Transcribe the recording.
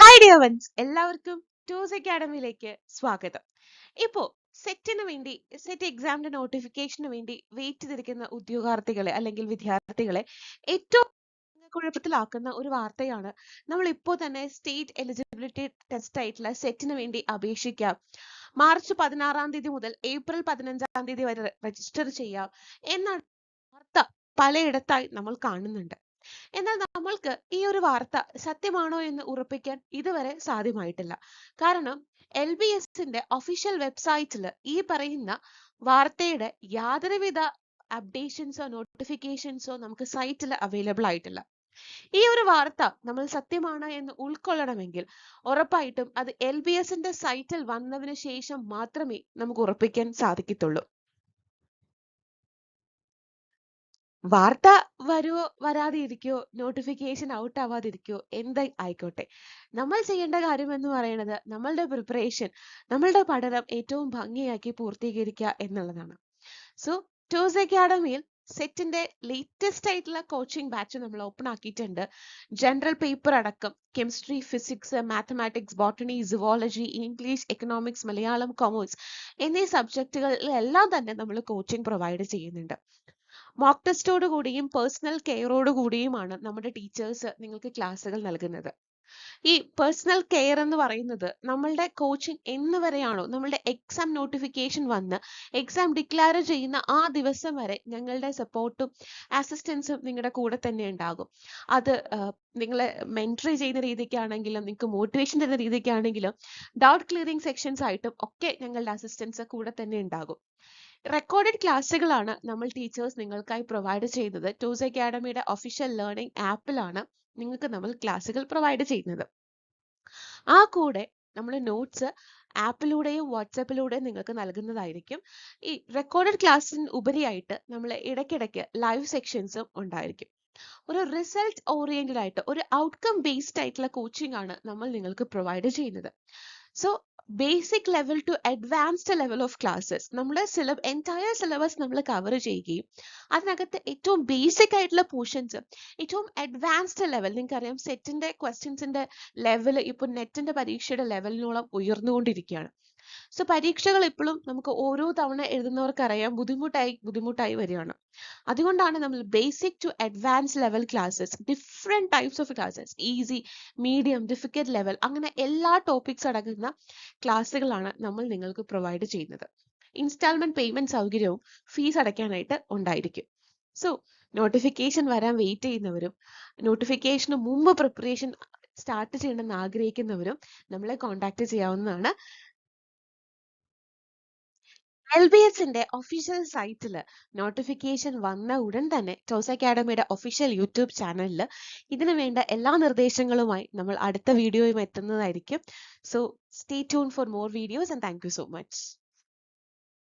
Hi dear ones എല്ലാവർക്കും ടൂസ് അക്കാഡമിയിലേക്ക് സ്വാഗതം. ഇപ്പോ സെറ്റിന് വേണ്ടി സെറ്റ് എക്സാമിന്റെ നോട്ടിഫിക്കേഷന് വേണ്ടി വെയിറ്റ് ചെയ്തിരിക്കുന്ന ഉദ്യോഗാർത്ഥികളെ അല്ലെങ്കിൽ വിദ്യാർത്ഥികളെ ഏറ്റവും കുഴപ്പത്തിലാക്കുന്ന ഒരു വാർത്തയാണ് നമ്മൾ ഇപ്പോൾ തന്നെ സ്റ്റേറ്റ് എലിജിബിലിറ്റി ടെസ്റ്റ് ആയിട്ടുള്ള സെറ്റിന് വേണ്ടി അപേക്ഷിക്കാം. മാർച്ച് പതിനാറാം തീയതി മുതൽ ഏപ്രിൽ പതിനഞ്ചാം തീയതി വരെ രജിസ്റ്റർ ചെയ്യാം. എന്ന വാർത്ത പലയിടത്തായി നമ്മൾ കാണുന്നുണ്ട്. എന്നാൽ നമ്മൾക്ക് ഈ ഒരു വാർത്ത സത്യമാണോ എന്ന് ഉറപ്പിക്കാൻ ഇതുവരെ സാധ്യമായിട്ടില്ല. കാരണം എൽ ബി എസിന്റെ ഒഫീഷ്യൽ വെബ്സൈറ്റിൽ ഈ പറയുന്ന വാർത്തയുടെ യാതൊരുവിധ അപ്ഡേഷൻസോ നോട്ടിഫിക്കേഷൻസോ നമുക്ക് സൈറ്റിൽ അവൈലബിൾ ആയിട്ടില്ല. ഈ ഒരു വാർത്ത നമ്മൾ സത്യമാണ് എന്ന് ഉൾക്കൊള്ളണമെങ്കിൽ ഉറപ്പായിട്ടും അത് എൽ ബി എസിന്റെ സൈറ്റിൽ വന്നതിന് ശേഷം മാത്രമേ നമുക്ക് ഉറപ്പിക്കാൻ സാധിക്കത്തുള്ളൂ. വാർത്ത വരുവോ വരാതെ ഇരിക്കോ നോട്ടിഫിക്കേഷൻ ഔട്ട് ആവാതിരിക്കോ എന്ത് ആയിക്കോട്ടെ. നമ്മൾ ചെയ്യേണ്ട കാര്യം എന്ന് പറയുന്നത് നമ്മളുടെ പ്രിപ്പറേഷൻ നമ്മളുടെ പഠനം ഏറ്റവും ഭംഗിയാക്കി പൂർത്തീകരിക്കുക എന്നുള്ളതാണ്. സോ ടൂസ് അക്കാഡമിയിൽ സെറ്റിന്റെ ലേറ്റസ്റ്റ് ആയിട്ടുള്ള കോച്ചിങ് ബാച്ച് നമ്മൾ ഓപ്പൺ ആക്കിയിട്ടുണ്ട്. ജനറൽ പേപ്പർ അടക്കം chemistry physics mathematics botany zoology English economics Malayalam commerce എന്നീ സബ്ജക്റ്റുകളിലെല്ലാം തന്നെ നമ്മൾ കോച്ചിങ് പ്രൊവൈഡ് ചെയ്യുന്നുണ്ട്. മോക്ക് ടെസ്റ്റോട് കൂടിയും പേഴ്സണൽ കെയറോട് കൂടിയുമാണ് നമ്മുടെ ടീച്ചേഴ്സ് നിങ്ങൾക്ക് ക്ലാസ്സുകൾ നൽകുന്നത്. ഈ പേഴ്സണൽ കെയർ എന്ന് പറയുന്നത് നമ്മളുടെ കോച്ചിങ് എന്ന് വരെയാണോ നമ്മളുടെ എക്സാം നോട്ടിഫിക്കേഷൻ വന്ന് എക്സാം ഡിക്ലെയർ ചെയ്യുന്ന ആ ദിവസം വരെ ഞങ്ങളുടെ സപ്പോർട്ടും അസിസ്റ്റൻസും നിങ്ങളുടെ കൂടെ തന്നെ ഉണ്ടാകും. അത് നിങ്ങളെ മെന്ററി ചെയ്യുന്ന രീതിക്കാണെങ്കിലും നിങ്ങൾക്ക് മോട്ടിവേഷൻ തരുന്ന രീതിക്കാണെങ്കിലും ഡൗട്ട് ക്ലിയറിംഗ് സെക്ഷൻസ് ആയിട്ടും ഒക്കെ ഞങ്ങളുടെ അസിസ്റ്റൻസ് കൂടെ തന്നെ ഉണ്ടാകും. റെക്കോർഡഡ് ക്ലാസ്സുകളാണ് നമ്മൾ ടീച്ചേഴ്സ് നിങ്ങൾക്കായി പ്രൊവൈഡ് ചെയ്യുന്നത്. ടൂസ് അക്കാഡമിയുടെ ഒഫീഷ്യൽ ലേണിംഗ് ആപ്പിലാണ് നിങ്ങൾക്ക് നമ്മൾ ക്ലാസ്സുകൾ പ്രൊവൈഡ് ചെയ്യുന്നത്. ആ കൂടെ നമ്മൾ നോട്ട്സ് ആപ്പിലൂടെയും വാട്സാപ്പിലൂടെയും നിങ്ങൾക്ക് നൽകുന്നതായിരിക്കും. ഈ റെക്കോർഡഡ് ക്ലാസ്സിന് ഉപരിയായിട്ട് നമ്മൾ ഇടയ്ക്കിടയ്ക്ക് ലൈവ് സെക്ഷൻസും ഉണ്ടായിരിക്കും. ഒരു റിസൾട്ട് ഓറിയന്റഡ് ആയിട്ട് ഒരു ഔട്ട്കം ബേസ്ഡ് ആയിട്ടുള്ള കോച്ചിങ് ആണ് നമ്മൾ നിങ്ങൾക്ക് പ്രൊവൈഡ് ചെയ്യുന്നത്. So basic level to advanced level of classes നമ്മുടെ സിലബസ് എന്റയർ സിലബസ് നമ്മൾ കവർ ചെയ്യുകയും അതിനകത്ത് ഏറ്റവും ബേസിക് ആയിട്ടുള്ള പോർഷൻസ് ഏറ്റവും അഡ്വാൻസ്ഡ് ലെവൽ നിങ്ങൾക്കറിയാം സെറ്റിന്റെ ക്വസ്റ്റ്യൻസിന്റെ ലെവൽ ഇപ്പോൾ നെറ്റിന്റെ പരീക്ഷയുടെ ലെവലിനോളം ഉയർന്നുകൊണ്ടിരിക്കുകയാണ്. സോ പരീക്ഷകൾ ഇപ്പോഴും നമുക്ക് ഓരോ തവണ എഴുതുന്നവർക്ക് അറിയാം ബുദ്ധിമുട്ടായി ബുദ്ധിമുട്ടായി വരികയാണ്. അതുകൊണ്ടാണ് നമ്മൾ basic to advance level classes different types of classes easy medium difficult level അങ്ങനെ എല്ലാ ടോപ്പിക്സ് അടങ്ങുന്ന ക്ലാസ്സുകളാണ് നമ്മൾ നിങ്ങൾക്ക് പ്രൊവൈഡ് ചെയ്യുന്നത്. ഇൻസ്റ്റാൾമെന്റ് പേയ്മെന്റ് സൗകര്യവും ഫീസ് അടയ്ക്കാനായിട്ട് ഉണ്ടായിരിക്കും. സോ നോട്ടിഫിക്കേഷൻ വരാൻ വെയിറ്റ് ചെയ്യുന്നവരും നോട്ടിഫിക്കേഷന് മുമ്പ് പ്രിപ്പറേഷൻ സ്റ്റാർട്ട് ചെയ്യണമെന്ന് ആഗ്രഹിക്കുന്നവരും നമ്മളെ കോൺടാക്ട് ചെയ്യാവുന്നതാണ് എൽ ബി എസിന്റെ ഒഫീഷ്യൽ സൈറ്റിൽ നോട്ടിഫിക്കേഷൻ വന്ന ഉടൻ തന്നെ ടോസ് അക്കാഡമിയുടെ ഒഫീഷ്യൽ യൂട്യൂബ് ചാനലിൽ ഇതിനു വേണ്ട എല്ലാ നിർദ്ദേശങ്ങളുമായി നമ്മൾ അടുത്ത വീഡിയോയും എത്തുന്നതായിരിക്കും. So stay tune for more videos and thank you so much